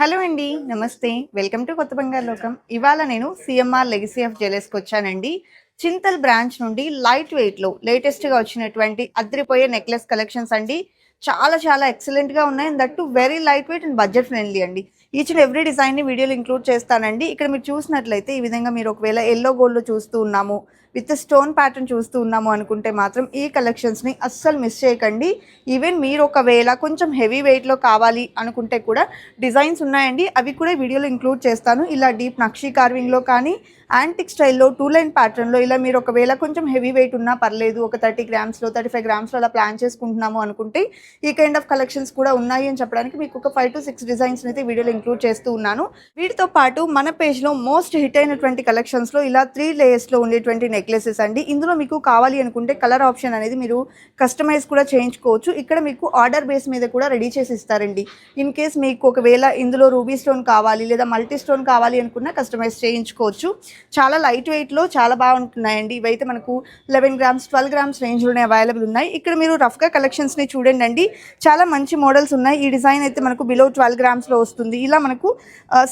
Hello అండి నమస్తే. Welcome to కొత్త బంగారు లోకం. ఇవాళ నేను సిఎంఆర్ లెగసీ ఆఫ్ జ్యువెలర్స్కి వచ్చానండి. చింతల్ బ్రాంచ్ నుండి లైట్ వెయిట్లో లేటెస్ట్గా వచ్చినటువంటి అద్రిపోయే నెక్లెస్ కలెక్షన్స్ అండి. చాలా చాలా ఎక్సలెంట్గా ఉన్నాయి. And that very light weight and budget friendly అండి. ఈచ్ అండ్ ఎవ్రీ డిజైన్ని వీడియోలో ఇంక్లూడ్ చేస్తానండి. ఇక్కడ మీరు చూసినట్లయితే ఈ విధంగా మీరు ఒకవేళ ఎల్లో గోల్డ్లో చూస్తూ ఉన్నాము విత్ స్టోన్ ప్యాటర్న్ చూస్తూ ఉన్నాము అనుకుంటే మాత్రం ఈ కలెక్షన్స్ని అస్సలు మిస్ చేయకండి. ఈవెన్ మీరు ఒకవేళ కొంచెం హెవీ వెయిట్లో కావాలి అనుకుంటే కూడా డిజైన్స్ ఉన్నాయండి. అవి కూడా వీడియోలో ఇంక్లూడ్ చేస్తాను. ఇలా డీప్ నక్షీ కార్వింగ్లో కానీ యాంటిక్ స్టైల్లో టూ లైన్ ప్యాటర్న్లో ఇలా మీరు ఒకవేళ కొంచెం హెవీ వెయిట్ ఉన్నా పర్లేదు ఒక థర్టీ గ్రామ్స్లో థర్టీ ఫైవ్ గ్రామ్స్లో అలా ప్లాన్ చేసుకుంటున్నాము అనుకుంటే ఈ కైండ్ ఆఫ్ కలెక్షన్స్ కూడా ఉన్నాయి అని చెప్పడానికి మీకు ఒక ఫైవ్ టు సిక్స్ డిజైన్స్ అయితే వీడియోలో ఇంక్లూడ్ చేస్తూ ఉన్నాను. వీటితో పాటు మన పేజ్లో మోస్ట్ హిట్ అయినటువంటి కలెక్షన్స్లో ఇలా త్రీ లేయర్స్లో ఉండేటువంటి నెక్లెసెస్ అండి. ఇందులో మీకు కావాలి అనుకుంటే కలర్ ఆప్షన్ అనేది మీరు కస్టమైజ్ కూడా చేయించుకోవచ్చు. ఇక్కడ మీకు ఆర్డర్ బేస్ మీద కూడా రెడీ చేసి ఇస్తారండి. ఇన్ కేస్ మీకు ఒకవేళ ఇందులో రూబీ స్టోన్ కావాలి లేదా మల్టీ స్టోన్ కావాలి అనుకున్నా కస్టమైజ్ చేయించుకోవచ్చు. చాలా లైట్ వెయిట్లో చాలా బాగుంటున్నాయండి ఇవైతే మనకు లెవెన్ గ్రామ్స్ ట్వెల్వ్ గ్రామ్స్ రేంజ్లోనే అవైలబుల్ ఉన్నాయి. ఇక్కడ మీరు రఫ్గా కలెక్షన్స్ని చూడండి అండి. చాలా మంచి మోడల్స్ ఉన్నాయి. ఈ డిజైన్ అయితే మనకు బిలో ట్వెల్వ్ గ్రామ్స్లో వస్తుంది. ఇలా మనకు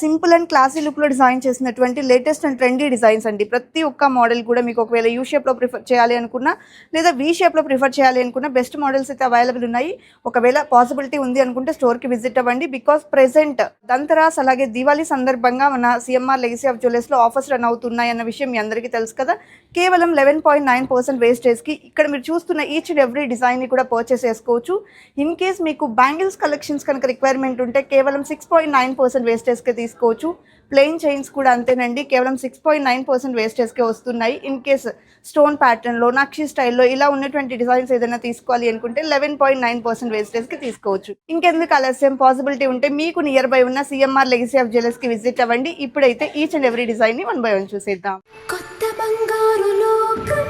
సింపుల్ అండ్ క్లాసీ లుక్లో డిజైన్ చేసినటువంటి లేటెస్ట్ అండ్ ట్రెండీ డిజైన్స్ అండి. ప్రతి ఒక్క మోడల్ కూడా మీకు ఒకవేళ యూ షేప్లో ప్రిఫర్ చేయాలి అనుకున్నా లేదా వీ షేప్లో ప్రిఫర్ చేయాలి అనుకున్నా బెస్ట్ మోడల్స్ అయితే అవైలబుల్ ఉన్నాయి. ఒకవేళ పాసిబిలిటీ ఉంది అనుకుంటే స్టోర్కి విజిట్ అవ్వండి. బికాస్ ప్రెసెంట్ దంతరాస్ అలాగే దివాళీ సందర్భంగా మన సిఎంఆర్ లెగసీ ఆఫ్ జ్యువెలర్స్లో ఆఫర్స్ రన్ అవుతున్నాయి అన్న విషయం మీ అందరికీ తెలుసు కదా. కేవలం లెవెన్ పాయింట్ నైన్ పర్సెంట్ వేస్టేజ్కి ఇక్కడ మీరు చూస్తున్న ఈచ్ అండ్ ఎవ్రీ డిజైన్ని కూడా పర్చేస్ చేసుకోవచ్చు. ఇన్ కేస్ మీకు బ్యాంగిల్స్ కలెక్షన్స్ కనుక రిక్వైర్మెంట్ ఉంటే కేవలం సిక్స్ పాయింట్ నైన్ పర్సెంట్ వేస్టేజ్కే తీసుకోవచ్చు. ప్లెయిన్ చైన్స్ కూడా అంతేనండి. కేవలం సిక్స్ పాయింట్ నైన్ పర్సెంట్ వేస్టేజ్కే వస్తున్నాయి. ఇన్ కేస్ స్టోన్ ప్యాటర్న్లో నక్షి స్టైల్లో ఇలా ఉన్నటువంటి డిజైన్స్ ఏదైనా తీసుకోవాలి అనుకుంటే లెవెన్ పాయింట్ నైన్ పర్సెంట్ వేస్టేజ్కి తీసుకోవచ్చు. ఇంకెందుకు ఆలస్యం? పాసిబిలిటీ ఉంటే మీకు నియర్ బై ఉన్న సిఎంఆర్ లెగసీ ఆఫ్ జ్యువెలర్స్కి విజిట్ అవ్వండి. ఇప్పుడైతే ఈచ్ అండ్ ఎవ్రీ డిజైన్ని వన్ బై వన్ చూసేద్దాం. కొత్త బంగారు లోకం.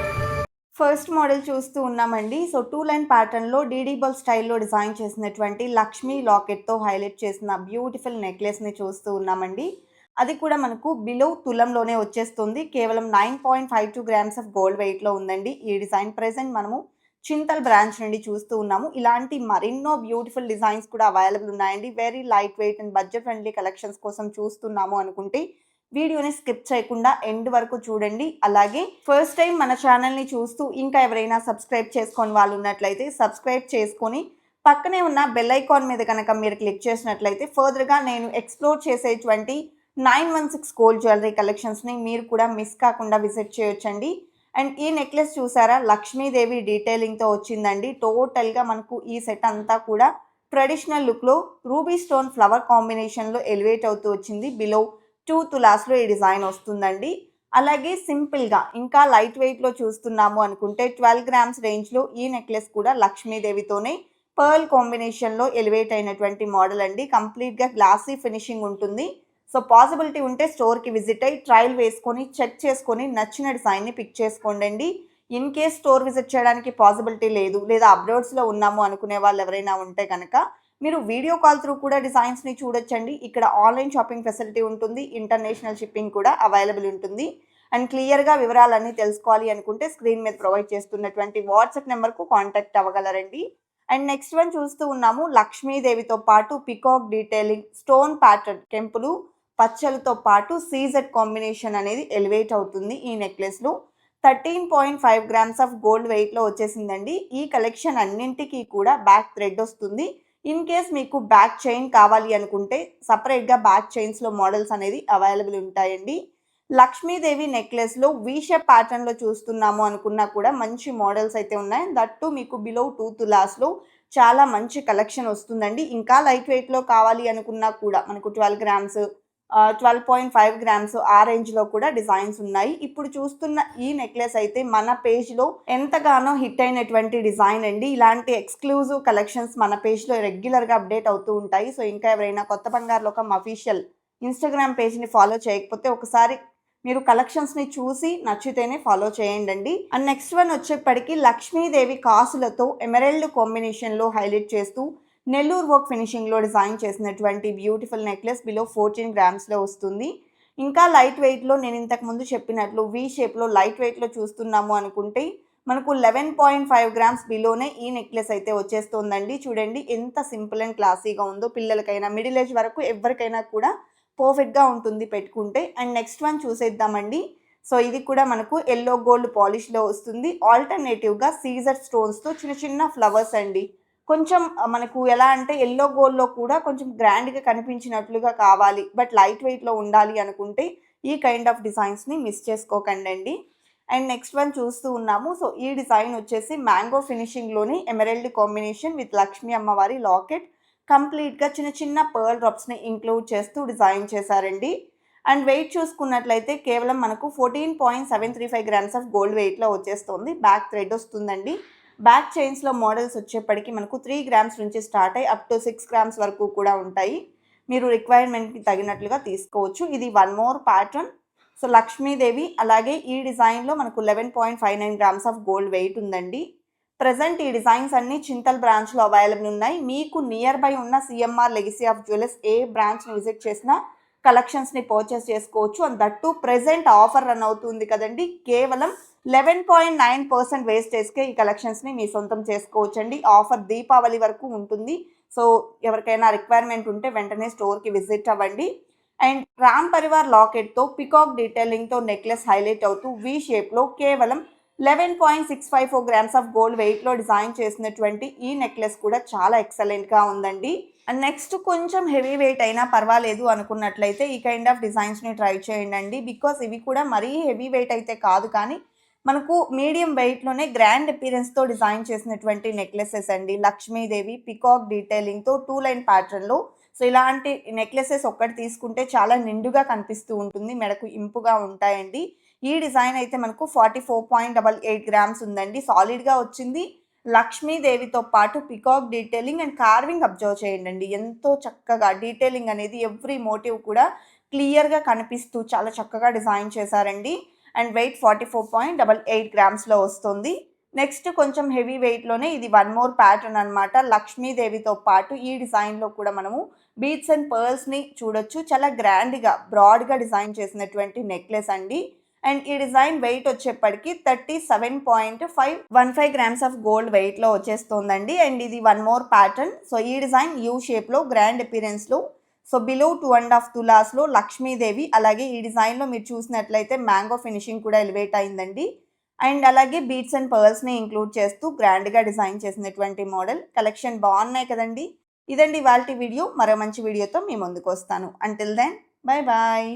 ఫస్ట్ మోడల్ చూస్తూ ఉన్నామండి. సో టూ లైన్ ప్యాటర్న్లో డీడీబల్ స్టైల్లో డిజైన్ చేసినటువంటి లక్ష్మీ లాకెట్తో హైలైట్ చేసిన బ్యూటిఫుల్ నెక్లెస్ని చూస్తూ ఉన్నామండి. అది కూడా మనకు బిలో తులంలోనే వచ్చేస్తుంది. కేవలం nine point five two grams of gold వెయిట్లో ఉందండి. ఈ డిజైన్ ప్రజెంట్ మనము చింతల్ బ్రాంచ్ నుండి చూస్తూ ఉన్నాము. ఇలాంటి మరెన్నో బ్యూటిఫుల్ డిజైన్స్ కూడా అవైలబుల్ ఉన్నాయండి. Very light weight and budget friendly collections కోసం చూస్తున్నాము అనుకుంటే వీడియోని స్కిప్ చేయకుండా ఎండ్ వరకు చూడండి. అలాగే ఫస్ట్ టైం మన ఛానల్ని చూస్తూ ఇంకా ఎవరైనా సబ్స్క్రైబ్ చేసుకొని వాళ్ళు ఉన్నట్లయితే సబ్స్క్రైబ్ చేసుకొని పక్కనే ఉన్న బెల్ ఐకాన్ మీద కనుక మీరు క్లిక్ చేసినట్లయితే ఫర్దర్గా నేను ఎక్స్ప్లోర్ చేసేటువంటి nine one six gold jewellery కలెక్షన్స్ని మీరు కూడా మిస్ కాకుండా విజిట్ చేయొచ్చండి. అండ్ ఈ నెక్లెస్ చూసారా? లక్ష్మీదేవి డీటెయిలింగ్తో వచ్చిందండి. టోటల్గా మనకు ఈ సెట్ అంతా కూడా ట్రెడిషనల్ లుక్లో రూబీ స్టోన్ ఫ్లవర్ కాంబినేషన్లో ఎలివేట్ అవుతూ వచ్చింది. బిలో టూ తులాస్లో ఈ డిజైన్ వస్తుందండి. అలాగే సింపుల్గా ఇంకా లైట్ వెయిట్లో చూస్తున్నాము అనుకుంటే ట్వెల్వ్ గ్రామ్స్ రేంజ్లో ఈ నెక్లెస్ కూడా లక్ష్మీదేవితోనే పర్ల్ కాంబినేషన్లో ఎలివేట్ అయినటువంటి మోడల్ అండి. కంప్లీట్గా గ్లాసీ ఫినిషింగ్ ఉంటుంది. సో పాసిబిలిటీ ఉంటే స్టోర్కి విజిట్ అయ్యి ట్రయల్ వేసుకొని చెక్ చేసుకొని నచ్చిన డిజైన్ని పిక్ చేసుకోండి ఇన్ కేస్ స్టోర్ విజిట్ చేయడానికి పాసిబిలిటీ లేదు లేదా అబ్రోడ్స్లో ఉన్నాము అనుకునే వాళ్ళు ఎవరైనా ఉంటే కనుక మీరు వీడియో కాల్ త్రూ కూడా డిజైన్స్ని చూడొచ్చండి. ఇక్కడ ఆన్లైన్ షాపింగ్ ఫెసిలిటీ ఉంటుంది ఇంటర్నేషనల్ షిప్పింగ్ కూడా అవైలబుల్ ఉంటుంది. అండ్ క్లియర్గా వివరాలన్నీ తెలుసుకోవాలి అనుకుంటే స్క్రీన్ మీద ప్రొవైడ్ చేస్తున్నటువంటి వాట్సాప్ నెంబర్కు కాంటాక్ట్ అవ్వగలరండి. అండ్ నెక్స్ట్ వన్ చూస్తూ ఉన్నాము లక్ష్మీదేవితో పాటు పికాక్ డీటెయిలింగ్ స్టోన్ ప్యాటర్న్ కెంపులు పచ్చలతో పాటు సీజెడ్ కాంబినేషన్ అనేది ఎలివేట్ అవుతుంది ఈ నెక్లెస్లో thirteen point five grams of gold వెయిట్లో వచ్చేసిందండి. ఈ కలెక్షన్ అన్నింటికి కూడా బ్యాక్ థ్రెడ్ వస్తుంది. ఇన్ కేస్ మీకు బ్యాక్ చైన్ కావాలి అనుకుంటే సపరేట్గా బ్యాక్ చైన్స్లో మోడల్స్ అనేది అవైలబుల్ ఉంటాయండి. లక్ష్మీదేవి నెక్లెస్లో వీషప్ ప్యాటర్న్లో చూస్తున్నాము అనుకున్నా కూడా మంచి మోడల్స్ అయితే ఉన్నాయి. దట్టు మీకు బిలో టూ తులాస్లో చాలా మంచి కలెక్షన్ వస్తుందండి. ఇంకా లైట్ వెయిట్లో కావాలి అనుకున్నా కూడా మనకు twelve grams twelve point five grams ఆ రేంజ్లో కూడా డిజైన్స్ ఉన్నాయి. ఇప్పుడు చూస్తున్న ఈ నెక్లెస్ అయితే మన పేజ్లో ఎంతగానో హిట్ అయినటువంటి డిజైన్ అండి. ఇలాంటి ఎక్స్క్లూజివ్ కలెక్షన్స్ మన పేజ్లో రెగ్యులర్గా అప్డేట్ అవుతూ ఉంటాయి. సో ఇంకా ఎవరైనా కొత్త బంగారు లోకం అఫీషియల్ ఇన్స్టాగ్రామ్ పేజ్ని ఫాలో చేయకపోతే ఒకసారి మీరు కలెక్షన్స్ని చూసి నచ్చితేనే ఫాలో చేయండి అండి అండ్ నెక్స్ట్ వన్ వచ్చేప్పటికి లక్ష్మీదేవి కాసులతో ఎమరెల్డ్ కాంబినేషన్లో హైలైట్ చేస్తూ నెల్లూరు వర్క్ ఫినిషింగ్లో డిజైన్ చేసినటువంటి బ్యూటిఫుల్ నెక్లెస్ బిలో ఫోర్టీన్ గ్రామ్స్లో వస్తుంది. ఇంకా లైట్ వెయిట్లో నేను ఇంతకు ముందు చెప్పినట్లు వీ షేప్లో లైట్ వెయిట్లో చూస్తున్నాము అనుకుంటే మనకు లెవెన్ పాయింట్ ఫైవ్ గ్రామ్స్ బిలోనే ఈ నెక్లెస్ అయితే వచ్చేస్తుందండి. చూడండి ఎంత సింపుల్ అండ్ క్లాసీగా ఉందో పిల్లలకైనా మిడిల్ ఏజ్ వరకు ఎవరికైనా కూడా పర్ఫెక్ట్గా ఉంటుంది పెట్టుకుంటే. అండ్ నెక్స్ట్ వన్ చూసేద్దామండి. సో ఇది కూడా మనకు ఎల్లో గోల్డ్ పాలిష్లో వస్తుంది. ఆల్టర్నేటివ్గా సీజర్ స్టోన్స్తో చిన్న చిన్న ఫ్లవర్స్ అండి. కొంచెం మనకు ఎలా అంటే ఎల్లో గోల్లో కూడా కొంచెం గ్రాండ్గా కనిపించినట్లుగా కావాలి. బట్ లైట్ వెయిట్లో ఉండాలి అనుకుంటే ఈ కైండ్ ఆఫ్ డిజైన్స్ని మిస్ చేసుకోకండి అండి. అండ్ నెక్స్ట్ వన్ చూస్తూ ఉన్నాము. సో ఈ డిజైన్ వచ్చేసి మ్యాంగో ఫినిషింగ్లోని ఎమరెల్డ్ కాంబినేషన్ విత్ లక్ష్మీ అమ్మవారి లాకెట్ కంప్లీట్గా చిన్న చిన్న పర్ల్ డ్రాప్స్ని ఇంక్లూడ్ చేస్తూ డిజైన్ చేశారండి. అండ్ వెయిట్ చూసుకున్నట్లయితే కేవలం మనకు fourteen point seven three five grams of gold వెయిట్లో వచ్చేస్తుంది. బ్యాక్ థ్రెడ్ వస్తుందండి. బ్యాక్ చైన్స్లో మోడల్స్ వచ్చేప్పటికి మనకు త్రీ గ్రామ్స్ నుంచి స్టార్ట్ అయ్యి అప్ టు సిక్స్ గ్రామ్స్ వరకు కూడా ఉంటాయి. మీరు రిక్వైర్మెంట్కి తగినట్లుగా తీసుకోవచ్చు. ఇది one more pattern so Lakshmidevi అలాగే ఈ డిజైన్లో మనకు eleven point five nine grams of gold weight ఉందండి. ప్రజెంట్ ఈ డిజైన్స్ అన్ని చింతల్ బ్రాంచ్లో అవైలబుల్ ఉన్నాయి. మీకు నియర్ బై ఉన్న సిఎంఆర్ లెగసీ ఆఫ్ జ్యువెలర్స్ ఏ బ్రాంచ్ని విజిట్ చేసినా కలెక్షన్స్ని పర్చేస్ చేసుకోవచ్చు. And that present offer run అవుతుంది కదండి. కేవలం లెవెన్ పాయింట్ నైన్ పర్సెంట్ వేస్టేజ్కే ఈ కలెక్షన్స్ని మీ సొంతం చేసుకోవచ్చండి. ఆఫర్ దీపావళి వరకు ఉంటుంది. సో ఎవరికైనా రిక్వైర్మెంట్ ఉంటే వెంటనే స్టోర్కి విజిట్ అవ్వండి. అండ్ రామ్ పరివార్ లాకెట్తో పికాక్ డీటెయిలింగ్తో నెక్లెస్ హైలైట్ అవుతూ వి షేప్లో కేవలం eleven point six five four grams of gold వెయిట్లో డిజైన్ చేసినటువంటి ఈ నెక్లెస్ కూడా చాలా ఎక్సలెంట్గా ఉందండి. అండ్ నెక్స్ట్ కొంచెం హెవీ వెయిట్ అయినా పర్వాలేదు అనుకున్నట్లయితే ఈ కైండ్ ఆఫ్ డిజైన్స్ని ట్రై చేయండి బికాస్ ఇవి కూడా మరీ హెవీ వెయిట్ అయితే కాదు కానీ మనకు మీడియం వెయిట్లోనే గ్రాండ్ అపీరెన్స్తో డిజైన్ చేసినటువంటి నెక్లెసెస్ అండి. లక్ష్మీదేవి పికాక్ డీటెయిలింగ్తో టూ లైన్ ప్యాటర్న్లో సో ఇలాంటి నెక్లెసెస్ ఒక్కటి తీసుకుంటే చాలా నిండుగా కనిపిస్తూ ఉంటుంది. మెడకు ఇంపుగా ఉంటాయండి. ఈ డిజైన్ అయితే మనకు forty four point double eight grams ఉందండి సాలిడ్గా వచ్చింది. లక్ష్మీదేవితో పాటు peacock detailing and carving observe చేయండి ఎంతో చక్కగా డీటెయిలింగ్ అనేది ఎవ్రీ మోటివ్ కూడా క్లియర్గా కనిపిస్తూ చాలా చక్కగా డిజైన్ చేశారండి. And weight forty four point double eight గ్రామ్స్లో వస్తుంది. నెక్స్ట్ కొంచెం హెవీ వెయిట్లోనే ఇది వన్ మోర్ ప్యాటర్న్ అనమాట లక్ష్మీదేవితో పాటు ఈ డిజైన్లో కూడా మనము బీట్స్ అండ్ పర్ల్స్ని చూడొచ్చు. చాలా గ్రాండ్గా బ్రాడ్గా డిజైన్ చేసినటువంటి నెక్లెస్ అండి. అండ్ ఈ డిజైన్ వెయిట్ వచ్చేప్పటికి thirty seven point five one five grams of gold వెయిట్లో వచ్చేస్తుందండి. అండ్ ఇది వన్ మోర్ ప్యాటర్న్. సో ఈ డిజైన్ యూ షేప్లో grand అపీరెన్స్లో so below two and half తులాస్లో Lakshmidevi అలాగే ఈ డిజైన్లో మీరు చూసినట్లయితే మ్యాంగో ఫినిషింగ్ కూడా ఎలివేట్ అయిందండి. అండ్ అలాగే బీట్స్ అండ్ పర్ల్స్ని ఇంక్లూడ్ చేస్తూ గ్రాండ్గా డిజైన్ చేసినటువంటి మోడల్ కలెక్షన్ బాగున్నాయి కదండి. ఇదండి వాళ్ళ వీడియో మరో మంచి వీడియోతో మీ ముందుకు వస్తాను. Until then bye bye